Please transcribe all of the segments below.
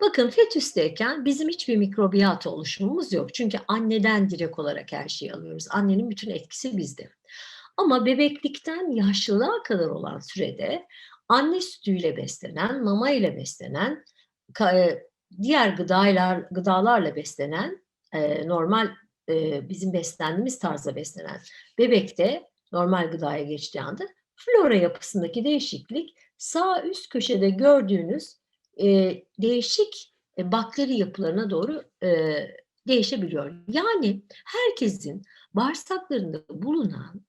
Bakın fetüsteyken bizim hiçbir mikrobiyat oluşumumuz yok. Çünkü anneden direkt olarak her şeyi alıyoruz. Annenin bütün etkisi bizde. Ama bebeklikten yaşlılığa kadar olan sürede anne sütüyle beslenen, mama ile beslenen, e, diğer gıdalar, gıdalarla beslenen, e, normal e, bizim beslendiğimiz tarzda beslenen bebekte normal gıdaya geçtiği anda flora yapısındaki değişiklik sağ üst köşede gördüğünüz e, değişik e, bakteri yapılarına doğru e, değişebiliyor. Yani herkesin bağırsaklarında bulunan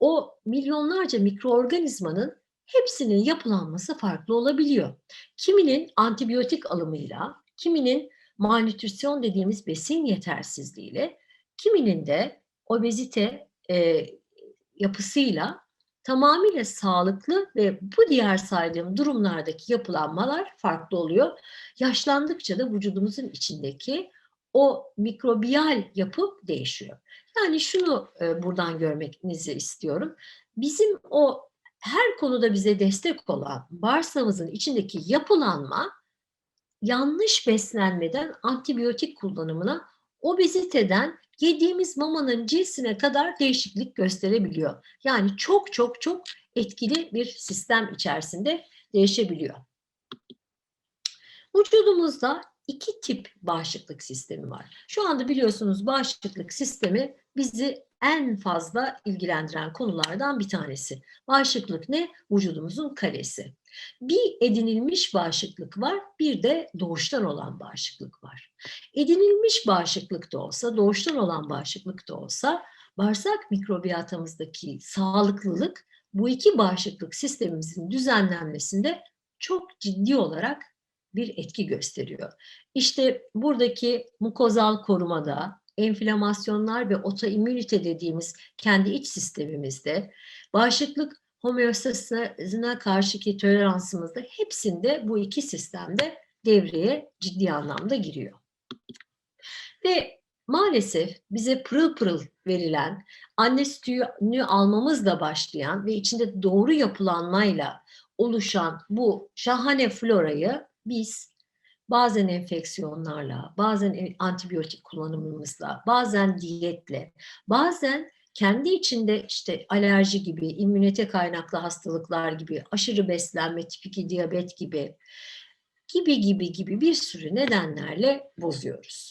o milyonlarca mikroorganizmanın hepsinin yapılanması farklı olabiliyor. Kiminin antibiyotik alımıyla, kiminin malnütrisyon dediğimiz besin yetersizliğiyle, kiminin de obezite e, yapısıyla tamamıyla sağlıklı ve bu diğer saydığım durumlardaki yapılanmalar farklı oluyor. Yaşlandıkça da vücudumuzun içindeki o mikrobiyal yapı değişiyor. Yani şunu e, buradan görmenizi istiyorum. Bizim o her konuda bize destek olan bağırsağımızın içindeki yapılanma yanlış beslenmeden antibiyotik kullanımına, obeziteden yediğimiz mamanın cinsine kadar değişiklik gösterebiliyor. Yani çok çok çok etkili bir sistem içerisinde değişebiliyor. Vücudumuzda iki tip bağışıklık sistemi var. Şu anda biliyorsunuz bağışıklık sistemi bizi en fazla ilgilendiren konulardan bir tanesi. Bağışıklık ne? Vücudumuzun kalesi. Bir edinilmiş bağışıklık var, bir de doğuştan olan bağışıklık var. Edinilmiş bağışıklık da olsa, doğuştan olan bağışıklık da olsa bağırsak mikrobiyatamızdaki sağlıklılık bu iki bağışıklık sistemimizin düzenlenmesinde çok ciddi olarak bir etki gösteriyor. İşte buradaki mukozal korumada, enflamasyonlar ve otoimmünite dediğimiz kendi iç sistemimizde, bağışıklık homeostasine karşıki toleransımızda hepsinde bu iki sistemde devreye ciddi anlamda giriyor. Ve maalesef bize pırıl pırıl verilen, anne sütünü almamızla başlayan ve içinde doğru yapılanmayla oluşan bu şahane florayı biz bazen enfeksiyonlarla, bazen antibiyotik kullanımımızla, bazen diyetle, bazen kendi içinde işte alerji gibi, immünite kaynaklı hastalıklar gibi, aşırı beslenme, tip 2 diyabet gibi, gibi gibi gibi bir sürü nedenlerle bozuyoruz.